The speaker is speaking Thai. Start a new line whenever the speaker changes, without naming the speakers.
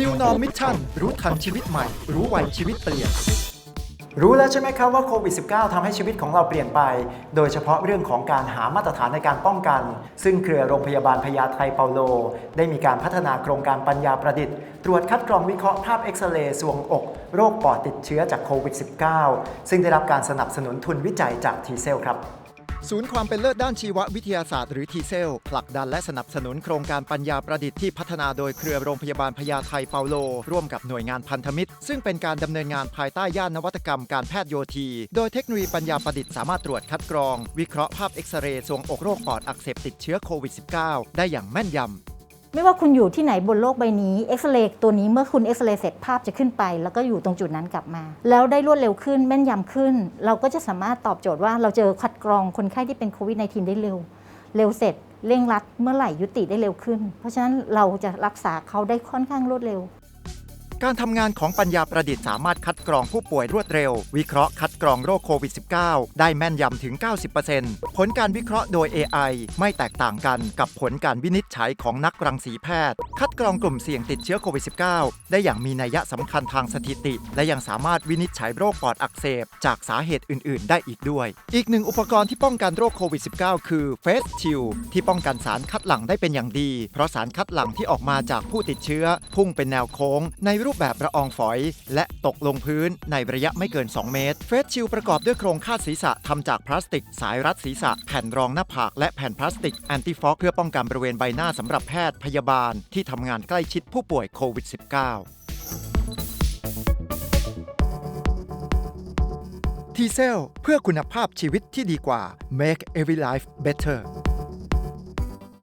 New Norm Mission รู้ทันชีวิตใหม่ รู้ไวชีวิตเปลี่ยน
รู้แล้วใช่ไหมครับว่าโควิด -19 ทำให้ชีวิตของเราเปลี่ยนไป โดยเฉพาะเรื่องของการหามาตรฐานในการป้องกัน ซึ่งเครือโรงพยาบาลพญาไทเปาโล ได้มีการพัฒนาโครงการปัญญาประดิษฐ์ ตรวจคัดกรองวิเคราะห์ภาพเอ็กซเรย์สวงอก โรคปอดติดเชื้อจากโควิด -19 ซึ่งได้รับการสนับสนุนทุนวิจัยจากทีเซลครับ
ศูนย์ความเป็นเลิศด้านชีววิทยาศาสตร์หรือทีเซลผลักดันและสนับสนุนโครงการปัญญาประดิษฐ์ที่พัฒนาโดยเครือโรงพยาบาลพญาไทเปาโล ร่วมกับหน่วยงานพันธมิตร ซึ่งเป็นการดำเนินงานภายใต้ย่านนวัตกรรมการแพทย์โยธี โดยเทคโนโลยีปัญญาประดิษฐ์สามารถตรวจคัดกรอง วิเคราะห์ภาพเอ็กซเรย์ทรวงอกโรคปอดอักเสบติดเชื้อโควิด -19 ได้อย่างแม่นยำ
ไม่ว่าคุณอยู่ที่ไหนบนโลกใบนี้เอ็กซเรย์ตัวนี้เมื่อคุณเอ็กซเรย์เสร็จภาพจะขึ้นไป แล้วก็อยู่ตรงจุดนั้นกลับมา แล้วได้รวดเร็วขึ้นแม่นยำขึ้น เราก็จะสามารถตอบโจทย์ว่าเราเจอคัดกรองคนไข้ที่เป็นโควิด -19 ได้เร็ว เร็วเสร็จเร่งรัดเมื่อไหร่ยุติได้เร็วขึ้น เพราะฉะนั้นเราจะรักษาเขาได้ค่อนข้างรวดเร็ว
การทำงานของปัญญาประดิษฐ์สามารถคัดกรองผู้ป่วยรวดเร็ว วิเคราะห์คัดกรองโรคโควิด -19 ได้แม่นยำถึง 90%ผลการวิเคราะห์โดย AI ไม่แตกต่างกันกับผลการวินิจฉัยของนักรังสีแพทย์ คัดกรองกลุ่มเสี่ยงติดเชื้อโควิด -19 ได้อย่างมีนัยสำคัญทางสถิติ และยังสามารถวินิจฉัยโรคปอดอักเสบ จากสาเหตุอื่น ๆ ได้อีกด้วย อีกหนึ่งอุปกรณ์ที่ป้องกันโรคโควิด -19 คือ Face Shield ที่ป้องกันสารคัดหลั่งได้เป็นอย่างดี เพราะสารคัดหลั่งที่ออกมาจากผู้ติดเชื้อ พุ่งเป็นแนวโค้งในรูปแบบละอองฝอย และตกลงพื้นในระยะไม่เกิน 2 เมตร เฟสชิลประกอบด้วยโครงคาดศีรษะทำจากพลาสติก สายรัดศีรษะ แผ่นรองหน้าผาก และแผ่นพลาสติกแอนติฟอกเพื่อป้องกันบริเวณใบหน้าสำหรับแพทย์พยาบาล ที่ทำงานใกล้ชิดผู้ป่วยโควิด -19 ทีเซลเพื่อคุณภาพชีวิตที่ดีกว่า Make Every Life Better